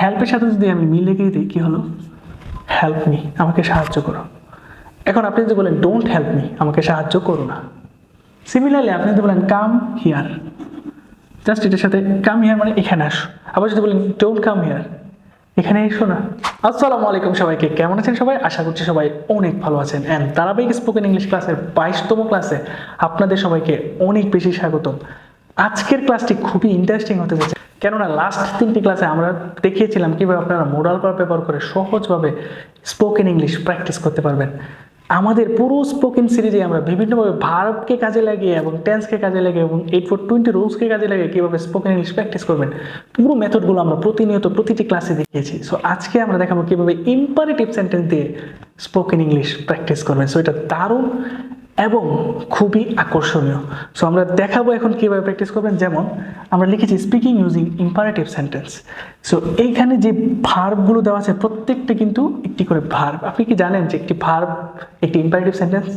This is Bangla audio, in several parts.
হেল্পের সাথে যদি আমি মি লেগে দিই, কী হলো? হেল্প মি আমাকে সাহায্য করো। এখন আপনি যদি বলেন ডোন্ট হেল্প মি আমাকে সাহায্য করো না। সিমিলারলি আপনি যদি বলেন কাম হিয়ার জাস্ট এটার সাথে কাম হিয়ার মানে এখানে আসো। আবার যদি বলেন ডোন্ট কাম হিয়ার এখানে এসো না। আসসালামু আলাইকুম সবাইকে, কেমন আছেন সবাই? আশা করছি সবাই অনেক ভালো আছেন। অ্যান্ড ধারাবাহিক স্পোকেন ইংলিশ ক্লাসের বাইশতম ক্লাসে আপনাদের সবাইকে অনেক বেশি স্বাগতম। আজকের ক্লাসটি খুবই ইন্টারেস্টিং হতে যাচ্ছে কেননা লাস্ট তিনটি ক্লাসে আমরা দেখিয়েছিলাম কীভাবে আপনারা মোডাল পাওয়ার পেপার করে সহজভাবে স্পোকেন ইংলিশ প্র্যাকটিস করতে পারবেন। আমাদের পুরো স্পোকেন সিরিজে আমরা বিভিন্নভাবে ভার্বকে কাজে লাগিয়ে এবং টেন্সকে কাজে লাগিয়ে এবং এইট ফোর টোয়েন্টি রুলসকে কাজে লাগিয়ে কীভাবে স্পোকেন ইংলিশ প্র্যাকটিস করবেন, পুরো মেথডগুলো আমরা প্রতিনিয়ত প্রতিটি ক্লাসে দেখিয়েছি। সো আজকে আমরা দেখাবো কীভাবে ইম্পারেটিভ সেন্টেন্স দিয়ে স্পোকেন ইংলিশ প্র্যাকটিস করবেন। সো এটা দারুণ এবং খুবই আকর্ষণীয়। সো আমরা দেখাবো এখন কীভাবে প্র্যাকটিস করবেন। যেমন, আমরা লিখেছি speaking using imperative sentence so এইখানে যে ভার্বগুলো দেওয়া আছে, প্রত্যেকটা কিন্তু একটি করে ভার্ব আপনি কি জানেন যে একটি ভার্ব একটি ইম্পারেটিভ সেন্টেন্স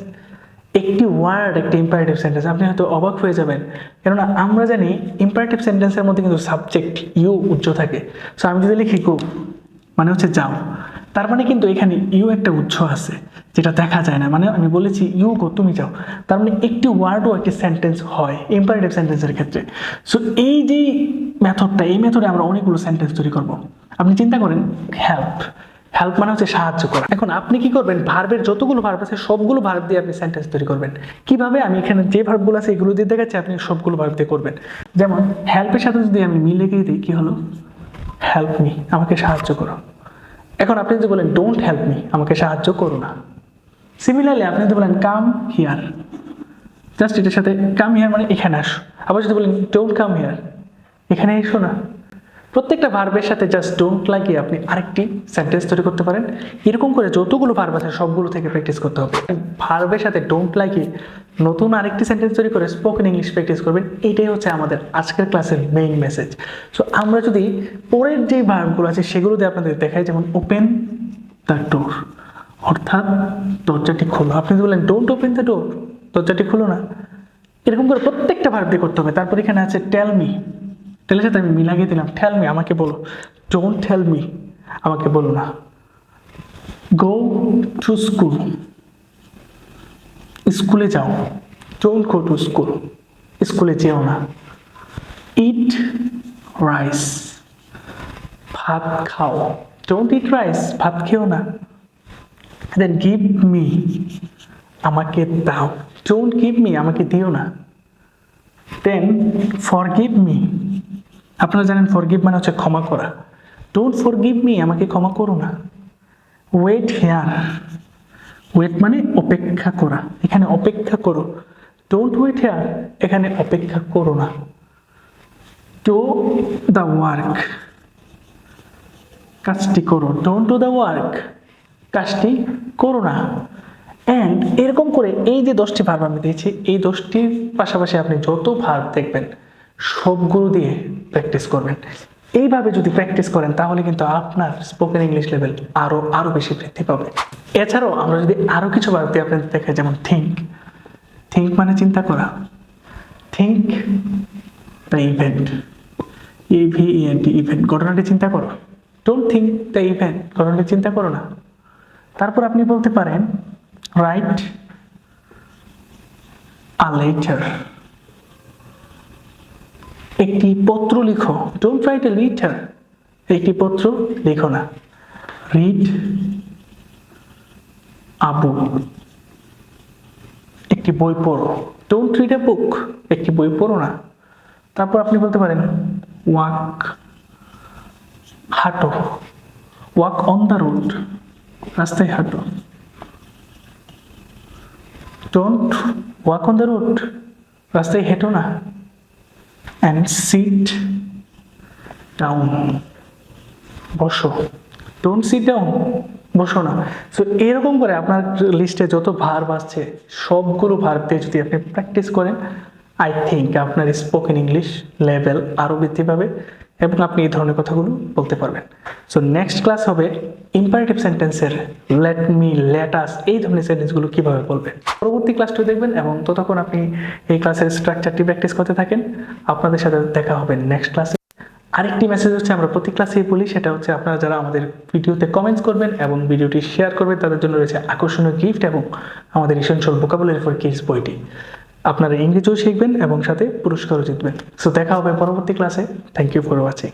একটি ওয়ার্ড একটি ইম্পারেটিভ সেন্টেন্স আপনি হয়তো অবাক হয়ে যাবেন। কেননা, আমরা জানি ইম্পারেটিভ সেন্টেন্সের মধ্যে কিন্তু সাবজেক্ট ইউ উচ্চ থাকে। সো আমি যদি লিখি গো মানে হচ্ছে যাও। তার মানে কিন্তু এখানে ইউ একটা উৎস আছে, যেটা দেখা যায় না। মানে আমি বলেছি, ইউ গো, তুমি যাও। তার মানে একটি ওয়ার্ডও একটি সেন্টেন্স হয় ইম্পারেটিভ সেন্টেন্সের ক্ষেত্রে। সো এই যে মেথডটা এই মেথডে আমরা অনেকগুলো সেন্টেন্স তৈরি করব। আপনি চিন্তা করেন হেল্প হেল্প মানে হচ্ছে সাহায্য করা। এখন আপনি কি করবেন ভার্বের যতগুলো ভার্ব আছে, সবগুলো ভার্ব দিয়ে আপনি সেন্টেন্স তৈরি করবেন। কীভাবে? আমি এখানে যে ভার্বগুলো আছে, এগুলো দিয়ে দেখাচ্ছি, আপনি সবগুলো ভার্ব দিয়ে করবেন। যেমন হেল্পের সাথে যদি আমি মিলে গিয়ে দিই, কি হলো? হেল্প মি আমাকে সাহায্য করো। এখন আপনি যদি বলেন ডোন্ট হেল্প মি আমাকে সাহায্য করো না। সিমিলারলি আপনি যদি বলেন কাম হিয়ার জাস্ট এটার সাথে কাম হিয়ার মানে এখানে আসো। আবার যদি বলেন ডোন্ট কাম হিয়ার এখানে এসো না। প্রত্যেকটা ভার্বের সাথে জাস্ট ডোন্ট লাগিয়ে আপনি আরেকটি সেন্টেন্স তৈরি করতে পারেন। এরকম করে যতগুলো ভার্ব আছে সবগুলো থেকে প্র্যাকটিস করতে হবে। ভার্বের সাথে ডোন্ট লাগিয়ে নতুন আরেকটি সেন্টেন্স তৈরি করে স্পোকেন ইংলিশ প্র্যাকটিস করবেন, এটাই হচ্ছে আমাদের আজকের ক্লাসের মেইন মেসেজ সো আমরা যদি পরের যে ভার্বগুলো আছে সেগুলো দিয়ে আপনাদের দেখাই, যেমন ওপেন দ্য ডোর অর্থাৎ দরজাটি খোলো। আপনি যদি বলেন ডোন্ট ওপেন দ্য ডোর দরজাটি খোলো না। এরকম করে প্রত্যেকটা ভার্ব দিয়ে করতে হবে। তারপর এখানে আছে টেল মি টেলের সাথে আমি মি লাগিয়ে দিলাম ঠেল মি আমাকে বলো। ডোন্ট টেল মি আমাকে বলো না। গো টু স্কুল স্কুলে যাও। ডোন্ট গো টু স্কুল স্কুলে যেও না। ইট রাইস ভাত খাও। ডোন্ট ইট রাইস ভাত খেও না। দেন গিভ মি আমাকে দাও। ডোন্ট গিভ মি আমাকে দিও না। দেন ফরগিভ মি আপনারা জানেন ফরগিভ মানে হচ্ছে ক্ষমা করা। ডোন্ট ফরগিভ মি আমাকে ক্ষমা করো না। ওয়েট হেয়ার ওয়েট মানে অপেক্ষা করা। এখানে অপেক্ষা করো। ডোন্ট ওয়েট হেয়ার এখানে অপেক্ষা করো না। ডো দ্য ওয়ার্ক কাজটি করো। ডোন্ট ডু দ্য ওয়ার্ক কাজটি করো না। অ্যান্ড এরকম করে এই যে দশটি ভার্ব আমি দিয়েছি, এই দশটির পাশাপাশি আপনি যত ভার্ব দেখবেন সবগুলো দিয়ে প্র্যাকটিস করবেন। এইভাবে যদি প্র্যাকটিস করেন, তাহলে কিন্তু আপনার স্পোকেন ইংলিশ লেভেল আরও আরও বেশি বৃদ্ধি পাবে। এছাড়াও আমরা যদি আরও কিছু ভার্ব দিয়ে আপনাদের দেখাই, যেমন থিঙ্ক থিঙ্ক মানে চিন্তা করা। Think the event E V N T event ঘটনাটি চিন্তা করো। ডোন্ট থিঙ্ক দ্য ইভেন্ট ঘটনাটি চিন্তা করো না। তারপর আপনি বলতে পারেন রাইট আ লেটার একটি পত্র লিখো। ডোন্ট রাইট এ লেটার একটি পত্র লিখো না। রিড আ বুক একটি বই পড়ো। ডোন্ট রিড এ বুক একটি বই পড়ো না। তারপর আপনি বলতে পারেন ওয়াক হাঁটো। ওয়াক অন দ্য রোড রাস্তায় হাঁটো। Don't walk on the road রাস্তায় হেঁটো না। অ্যান্ড সিট ডাউন বসো। ডোন্ট সিট ডাউন বসো না। সো এরকম করে আপনার লিস্টে যত ভার্ব আসছে, সবগুলো ভার্ব দিয়ে যদি আপনি প্র্যাকটিস করেন আই থিঙ্ক আপনার স্পোকেন ইংলিশ লেভেল আরও বৃদ্ধি পাবে। এবং আপনি এই ধরনের কথাগুলো বলতে পারবেন। সো নেক্সট ক্লাস হবে ইম্পারেটিভ সেন্টেন্সের লেট মি লেট আস এই ধরনের সেন্টেন্সগুলো কীভাবে বলবেন। পরবর্তী ক্লাসটি দেখবেন এবং ততক্ষণ আপনি এই ক্লাসের স্ট্রাকচারটি প্র্যাকটিস করতে থাকেন। আপনাদের সাথে দেখা হবে নেক্সট ক্লাসে আরেকটি মেসেজ হচ্ছে, আমরা প্রতি ক্লাসেই বলি, সেটা হচ্ছে আপনারা যারা আমাদের ভিডিওতে কমেন্টস করবেন এবং ভিডিওটি শেয়ার করবেন, তাদের জন্য রয়েছে আকর্ষণীয় গিফট এবং আমাদের ইসেনশিয়াল ভোকাবুলারি ফর কিডস বইটি। আপনারা ইংরেজিও শিখবেন এবং সাথে পুরস্কারও জিতবেন। সো দেখা হবে পরবর্তী ক্লাসে থ্যাংক ইউ ফর ওয়াচিং